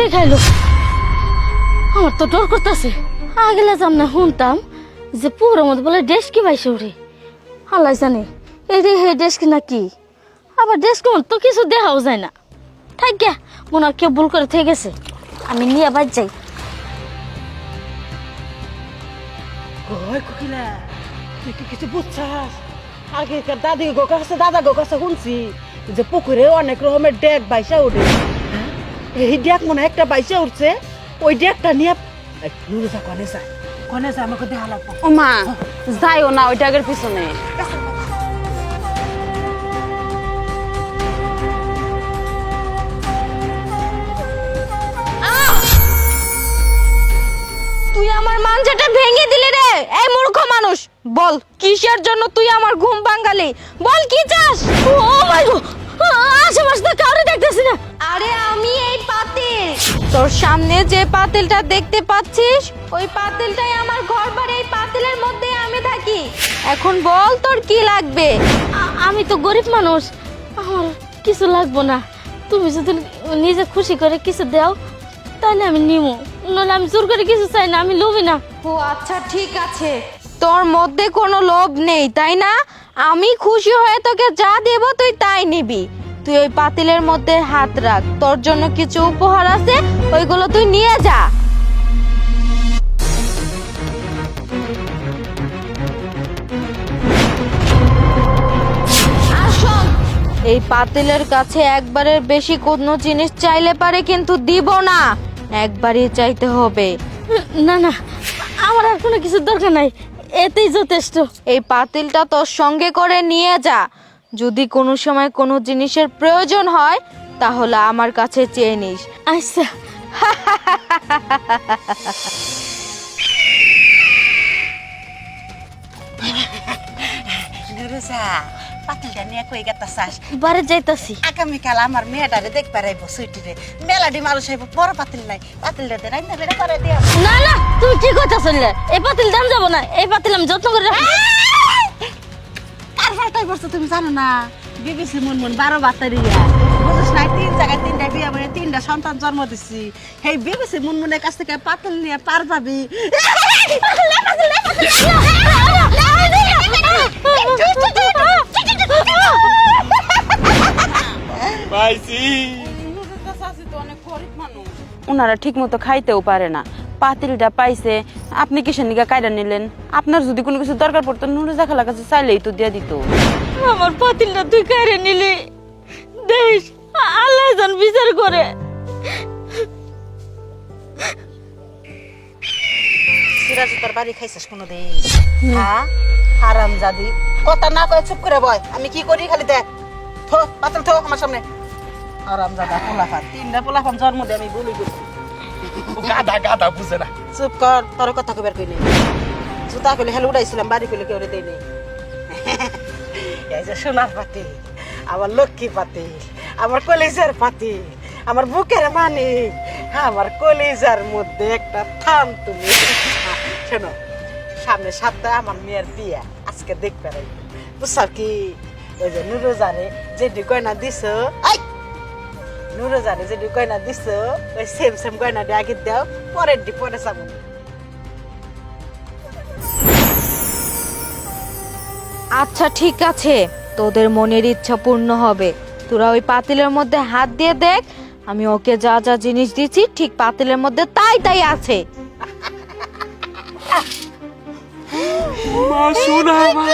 রাতে খাইলো। আমার তো ডর করতেছে। আগেলা যাম না, শুনতাম যে পুরো মধ্যে বলে ডেস কি পাইছে ওরে। আল্লাহ জানে, এই হে ডেস কি না কি আবার ডেস কেমন তো কিছু দেখাও যায় না। থাক গিয়া, মনে হয় কেউ ভুল করে থেকে গেছে। আমি নিয়ে বাদ যাই। কিছু বুঝছাস? আগেকার দাদি গো কাছে, দাদা গো কাছে শুনছি যে পুকুরে অনেক রকমের ডেক বাইসা উঠে? এই ডেক মনে একটা বাইসে উঠছে। ওই ডেকটা নিয়ে কনে যায়। কনে যায় আমাকে দেখা লাগবো ও মা যাইও না ওই ডাগের পিছনে। মাঞ্জাটা ভেঙে দিলি রে? এই মূর্খ মানুষ। বল কিসের জন্য তুই আমার ঘুম ভাঙালি? বল কি চাস? ও মাই গো আশেপাশে তো কাউরে দেখতেছি না। আরে আমি এই পাতিল। তোর সামনে যে পাতিলটা দেখতে পাচ্ছিস ওই পাতিলটাই আমার ঘর বাড়ি এই পাতিলের মধ্যে আমি থাকি। এখন বল তোর কি লাগবে? আমি তো গরিব মানুষ। আমার কিছু লাগবো না। তুমি যদি নিজে খুশি করে কিছু দাও তাহলে আমি নিমু। নইলে আমি জোর করে কিছু চাই না, আমি লোভি না। ও আচ্ছা ঠিক আছে। তোর মধ্যে কোনো লোভ নেই, তাই না? আমি খুশি হয়ে তোকে যা দেব তুই তাই নিবি। তুই ওই পাতিলের মধ্যে হাত রাখ, তোর জন্য কিছু উপহার আছে, ওইগুলো তুই নিয়ে যা। এই পাতিলের কাছে একবারের বেশি কোনো জিনিস চাইলে পারে কিন্তু দিব না। একবারই চাইতে হবে। না না আমার আর কোনো কিছু দরকার নাই। এতেই যথেষ্ট। এই পাতিলটা তোর সঙ্গে করে নিয়ে যা। যদি কোনো সময় কোনো জিনিসের প্রয়োজন হয় তাহলে আমার কাছে চেয়ে নিস। আচ্ছা। পাতিলটা নিয়ে কই গেতাছাস বারে যাইতাছি আগামীকাল আমার মেয়েটারে দেখতে আইব সুইটিরে মেলাডি মানুষ আইব বড় পাতিল নাই পাতিলটাতে রান্না বেড়া করে দিয়া না না তুমি কি কথা শুনলে এই পাতিল দাম যাব না এই পাতিল আমি যত্ন করে রাখি কার পড়ছো তুমি জানো না বিবিসি মুনমুন বারো বাতারিয়া বুঝিস না তিন জায়গায় তিনটা বিয়ে মানে তিনটা সন্তান জন্ম দিছি সেই বিবিসি মুনমুনের কাছ থেকে পাতিল নিয়ে পার পাবি ওনারা ঠিক মতো খাইতেও পারে না। পাতিলটা পাইছে আপনি কিসের নিকা কায়দা নিলেন? আপনার যদি কোনো কিছু দরকার পড়তো নুরে দেখালার কাছে চাইলেই তো দিয়ে দিত। আমার পাতিলটা তুই কারে নিলি? দেশ আল্লাহ জান বিচার করে। সিরাজ তোর বাড়ি খাইছিস কোনোদিন? হ্যাঁ? হারাম জাদি কথা না কয়ে চুপ করে বয়। আমি কি করি খালি দেখ। থো পাতিল থো আমার সামনে। পোলাফান তিনটা পোলাফান জন্ম দিয়ে আমি বলি বুঝে না। চুপ কর তোর কথা কবার কই নেই। জুতা কইলে হেলে উড়াইছিলাম বাড়ি কইলে কেউ দেই নেই। এই যে সোনার পাতি আমার লক্ষ্মী পাতি আমার কলেজার পাতি আমার বুকের মানি আমার কলেজার মধ্যে একটা থাম তুমি। শোনো সামনে সপ্তাহে আমার মেয়ের বিয়ে আজকে দেখবে বুঝছ কি? ওই যে নুরোজারে যে গয়না দিছ আই! নুরোজারে যে গয়না দিছ ওই সেম সেম গয়না দিয়ে আগে দাও পরের ডি পরে যাব আচ্ছা ঠিক আছে তোদের মনের ইচ্ছা পূর্ণ হবে। তোরা ওই পাতিলের মধ্যে হাত দিয়ে দেখ আমি ওকে যা যা জিনিস দিচ্ছি ঠিক পাতিলের মধ্যে তাই তাই আছে। মা শোনা মা।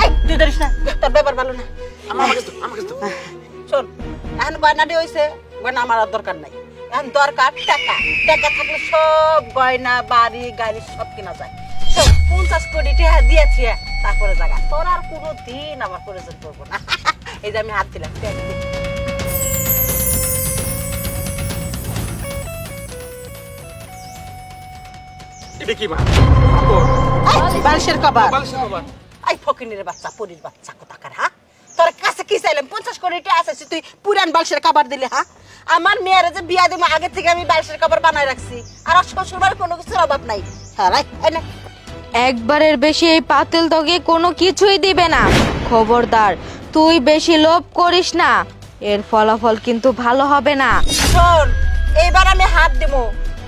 এই তুই ধরিস না তোর ব্যাপার ভালো না। আমার কাছে তো, আমার কাছে তো। শোন এখন গয়নাটি হয়েছে গয়না আমার আর দরকার নাই। এখন দরকার টাকা। টাকা থাকলে সব গয়না বাড়ি গাড়ি সব কিনা যায়। সব পঞ্চাশ কোটি টাকা দিয়েছি তারপরে জায়গা তোর আর কোনো দিন আমার প্রয়োজন পড়ব না। এই যে আমি হাত দিলাম। এটা কি মা? বালিশের বালিশের। এই ফকিনের বাচ্চা পরির বাচ্চা কোথাকার হ্যাঁ তোর কাছে কি চাইলাম? পঞ্চাশ কোটি টাকা আছে তুই পুরান বালিশের কাবার দিলে হ্যাঁ আমার মেয়ের যে বিয়া দিব আগে থেকে আমি বালিশের কাবার বানাই রাখছি। আর ওর শ্বশুর বাড়ির কোনো কিছুর অভাব নাই। হ্যাঁ একবারের বেশি এই পাতিল তোকে কোনো কিছুই দিবে না। খবরদার তুই বেশি লোভ করিস না। এর ফলাফল কিন্তু ভালো হবে না। শোন এইবার আমি হাত দিব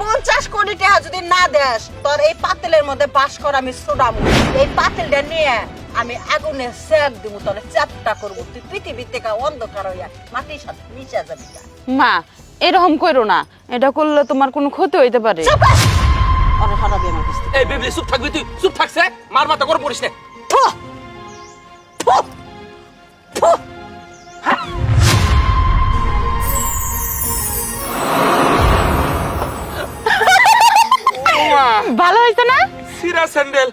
পঞ্চাশ কোটি টাকা যদি না দেস তোর এই পাতিলের মধ্যে বাস কর আমি সোডামু এই পাতিলটা নিয়ে আমি আগুনে সেক দিব তোর চাপটা করব। তুই পৃথিবীর থেকে অন্ধকার হইয়া মাটির সাথে মিশে যাবি মা এরকম করো না। এটা করলে তোমার কোনো ক্ষতি হইতে পারে। হারাবি আমার কাছ। এই বেবি চুপ থাকবি তুই। চুপ থাকছে? মার মাথা করে পড়িস না। থু! থু! থু! মা। ভালো হয়েছে না? সিরা স্যান্ডেল।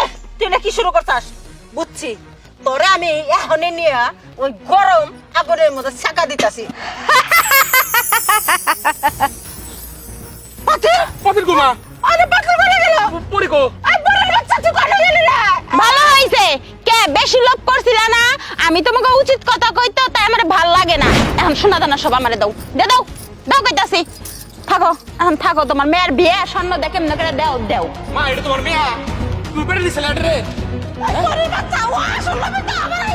এহ, তুই না কি শুরু করতাস বুঝছি। তোরে আমি এখনই নিয়ে ওই গরম আগুনের মধ্যে ছাকা দিতাছি। পাতিল! গো মা আরে পাগল বলে গেল? পড়ি গো আর বড় বাচ্চা তুই কেন গেলি রে? ভালো হয়েছে। কে বেশি লোভ করছিল না? আমি তোমাকে উচিত কথা কইতো তাই আমার ভালো লাগে না। এখন শোনা দানা সব আমারে দাও। দে দাও। দাও কইতাছি। থাকো এখন থাকো। তোমার মেয়ের বিয়ে স্বর্ণ দেখে করে দেও? দেও। মা এটা তোমার মেয়া। পেটে দিছিলে রে গরিব বাচ্চা ও আসল তো আমার